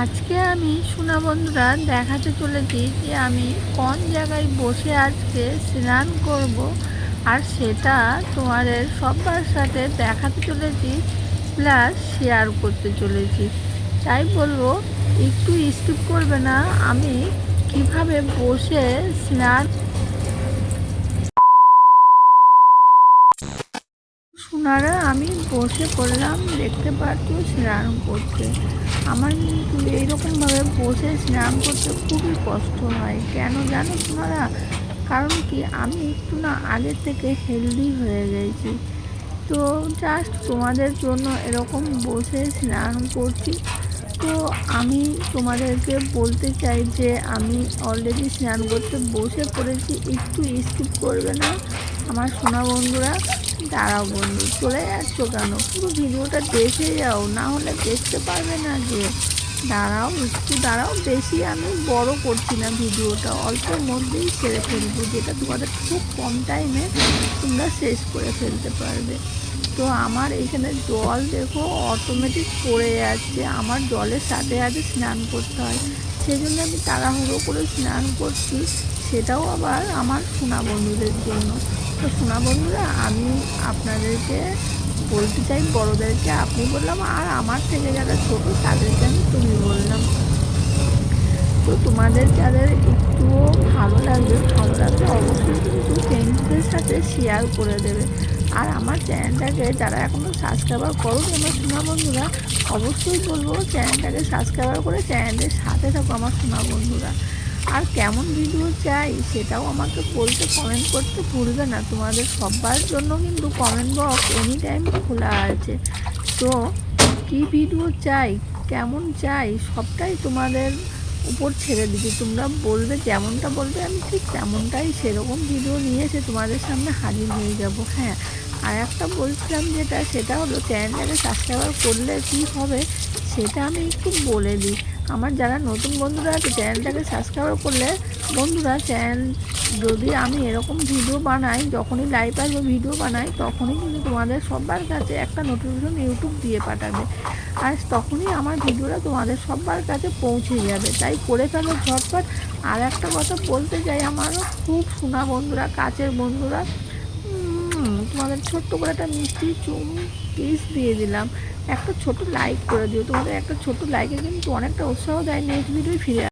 আজকে আমি সোনা বন্ধুরা দেখাতে চলেছি যে আমি কোন জায়গায় বসে আজকে স্নান করব আর সেটা তোমাদের সবার সাথে দেখাতে চলেছি প্লাস শেয়ার করতে চলেছি। তাই বলব, একটু স্কিপ করবে না। আমি কীভাবে বসে স্নান সোনারা আমি বসে পড়লাম, দেখতে পারতো স্নান করতে আমার কিন্তু এইরকমভাবে বসে স্নান করতে খুবই কষ্ট হয়। কেন জানো ওনারা? কারণ কি, আমি একটু না আগের থেকে হেলদি হয়ে গেছি। তো জাস্ট তোমাদের জন্য এরকম বসে স্নান করছি। তো আমি তোমাদেরকে বলতে চাই যে আমি অলরেডি স্নান করতে বসে পড়েছি, একটু স্কিপ করবে না। আমার সোনা বন্ধুরা, দাঁড়াও বন্ধু, চলে যাচ্ছ কেন? পুরো ভিডিওটা দেখে যাও, না হলে দেখতে পারবে না যে। দাঁড়াও, একটু দাঁড়াও, বেশি আমি বড় করছি না ভিডিওটা, অল্পের মধ্যেই সেরে ফেলব, যেটা তোমাদের খুব কম টাইমে তোমরা শেষ করে ফেলতে পারবে। তো আমার এখানে জল দেখো অটোমেটিক পড়ে যাচ্ছে। আমার জলের সাথে সাথে স্নান করতে হয়। সেই জন্য আমি তাড়াহুড়ো করে স্নান করছি। সেটাও আবার আমার সোনা বন্ধুদের জন্য। তো সোনা বন্ধুরা, আমি আপনাদেরকে বলতে চাই, বড়োদেরকে আপনি বললাম আর আমার থেকে যারা ছোট, তাদেরকে আমি তুমি বললাম। তো তোমাদের যাদের একটুও ভালো লাগবে ভালো লাগবে অবশ্যই কিন্তু ফ্রেন্ডসদের সাথে শেয়ার করে দেবে। আর আমার চ্যানেলটাকে যারা এখনও সাবস্ক্রাইবার করো আমার সোনা বন্ধুরা, অবশ্যই বলব চ্যানেলটাকে সাবস্ক্রাইবার করে চ্যানেলের সাথে থাকো আমার সোনা বন্ধুরা। আর কেমন ভিডিও চাই সেটাও আমাকে বলতে কমেন্ট করতে ভুলবে না। তোমাদের সবার জন্য কিন্তু কমেন্ট বক্স এনি টাইম খোলা আছে। তো কী ভিডিও চাই, কেমন চাই সবটাই তোমাদের উপর ছেড়ে দিচ্ছি। তোমরা বলবে যেমনটা বলবে, আমি ঠিক তেমনটাই সেরকম ভিডিও নিয়ে এসে তোমাদের সামনে হাজির হয়ে যাব। হ্যাঁ আর একটা বলছিলাম যেটা, সেটা হলো চ্যানেলটাকে সাবস্ক্রাইবার করলে কী হবে সেটা আমি একটু বলে দিই। আমার যারা নতুন বন্ধুরা আছে, চ্যানেলটাকে সাবস্ক্রাইব করলে বন্ধুরা চ্যানেল যদি আমি এরকম ভিডিও বানাই, যখনই লাইভ আসব ভিডিও বানাই, তখনই কিন্তু তোমাদের সবার কাছে একটা নোটিফিকেশন ইউটিউব দিয়ে পাঠাবে। আর তখনই আমার ভিডিওটা তোমাদের সবার কাছে পৌঁছে যাবে। তাই করে ফেলো ঝটপট। আর একটা কথা বলতে চাই, আমারও খুব শোনা বন্ধুরা, কাছের বন্ধুরা তোমাদের ছোট্ট করে একটা মিষ্টি চুম পিস দিয়ে দিলাম। একটা ছোট লাইক করে দিও। তোমাদের একটা ছোট লাইকে কিন্তু অনেকটা উৎসাহ দেয় নেক্সট ভিডিও ফিরে